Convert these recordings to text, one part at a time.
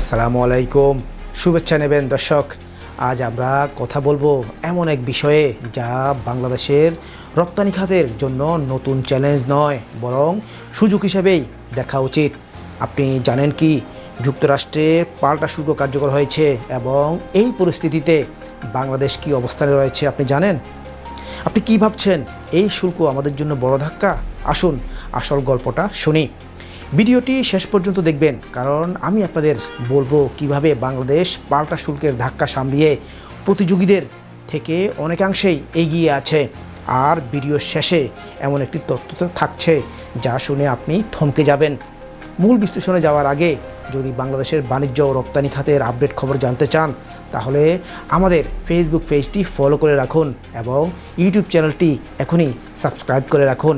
আসসালামু আলাইকুম। শুভেচ্ছা নেবেন দর্শক। আজ আমরা কথা বলব এমন এক বিষয়ে যা বাংলাদেশের রপ্তানি খাতের জন্য নতুন চ্যালেঞ্জ নয়, বরং সুযোগ হিসেবেই দেখা উচিত। আপনি জানেন কি, যুক্তরাষ্ট্রে পাল্টা শুল্ক কার্যকর হয়েছে এবং এই পরিস্থিতিতে বাংলাদেশ কি অবস্থানে রয়েছে আপনি জানেন? আপনি কি ভাবছেন, এই শুল্ক আমাদের জন্য বড় ধাক্কা? আসুন আসল গল্পটা শুনি। ভিডিওটি শেষ পর্যন্ত দেখবেন, কারণ আমি আপনাদের বলব কীভাবে বাংলাদেশ পাল্টা শুল্কের ধাক্কা সামলিয়ে প্রতিযোগীদের থেকে অনেকাংশেই এগিয়ে আছে। আর ভিডিও শেষে এমন একটি তথ্য থাকছে, যা শুনে আপনি থমকে যাবেন। মূল বিশ্লেষণে যাওয়ার আগে যদি বাংলাদেশের বাণিজ্য ও রপ্তানি খাতের আপডেট খবর জানতে চান, তাহলে আমাদের ফেসবুক পেজটি ফলো করে রাখুন এবং ইউটিউব চ্যানেলটি এখনই সাবস্ক্রাইব করে রাখুন।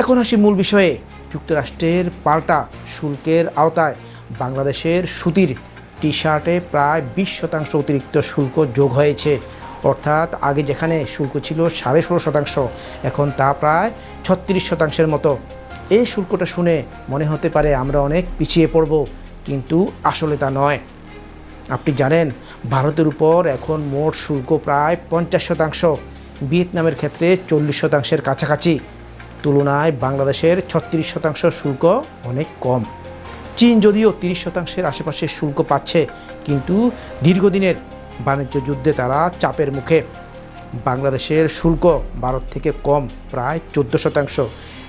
এখন আসি মূল বিষয়ে। যুক্তরাষ্ট্রের পাল্টা শুল্কের আওতায় বাংলাদেশের সুতির টি শার্টে প্রায় বিশ শতাংশ অতিরিক্ত শুল্ক যোগ হয়েছে। অর্থাৎ আগে যেখানে শুল্ক ছিল সাড়ে ষোলো শতাংশ, এখন তা প্রায় ছত্রিশ শতাংশের মতো। এই শুল্কটা শুনে মনে হতে পারে আমরা অনেক পিছিয়ে পড়ব, কিন্তু আসলে তা নয়। আপনি জানেন, ভারতের উপর এখন মোট শুল্ক প্রায় পঞ্চাশ শতাংশ, ভিয়েতনামের ক্ষেত্রে চল্লিশ শতাংশের কাছাকাছি। তুলনায় বাংলাদেশের ছত্রিশ শতাংশ শুল্ক অনেক কম। চীন যদিও তিরিশ শতাংশের আশেপাশে শুল্ক পাচ্ছে, কিন্তু দীর্ঘদিনের বাণিজ্য যুদ্ধে তারা চাপের মুখে। বাংলাদেশের শুল্ক ভারত থেকে কম, প্রায় চোদ্দ শতাংশ,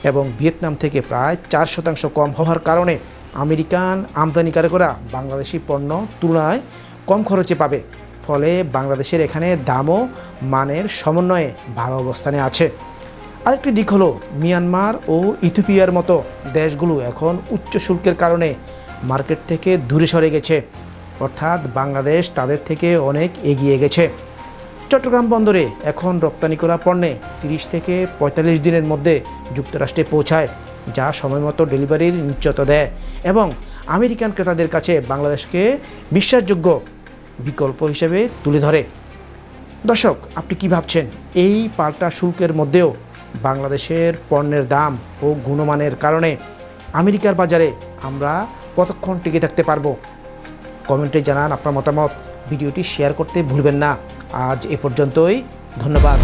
এবং ভিয়েতনাম থেকে প্রায় চার শতাংশ কম হওয়ার কারণে আমেরিকান আমদানিকারকরা বাংলাদেশি পণ্য তুলনায় কম খরচে পাবে। ফলে বাংলাদেশের এখানে দামও, মানের সমন্বয়ে ভালো অবস্থানে আছে। আরেকটি দিক হলো মিয়ানমার ও ইথিওপিয়ার মতো দেশগুলো এখন উচ্চ শুল্কের কারণে মার্কেট থেকে দূরে সরে গেছে। অর্থাৎ বাংলাদেশ তাদের থেকে অনেক এগিয়ে গেছে। চট্টগ্রাম বন্দরে এখন রপ্তানি করা পণ্যে তিরিশ থেকে পঁয়তাল্লিশ দিনের মধ্যে যুক্তরাষ্ট্রে পৌঁছায়, যা সময়মতো ডেলিভারির নিশ্চয়তা দেয় এবং আমেরিকান ক্রেতাদের কাছে বাংলাদেশকে বিশ্বাসযোগ্য বিকল্প হিসেবে তুলে ধরে। দর্শক, আপনি কি ভাবছেন? এই পাল্টা শুল্কের মধ্যেও বাংলাদেশের পণ্যের দাম ও গুণমানের কারণে আমেরিকার বাজারে আমরা কতক্ষণ টিকে থাকতে পারব? কমেন্টে জানান আপনার মতামত। ভিডিওটি শেয়ার করতে ভুলবেন না। আজ এ পর্যন্তই। ধন্যবাদ।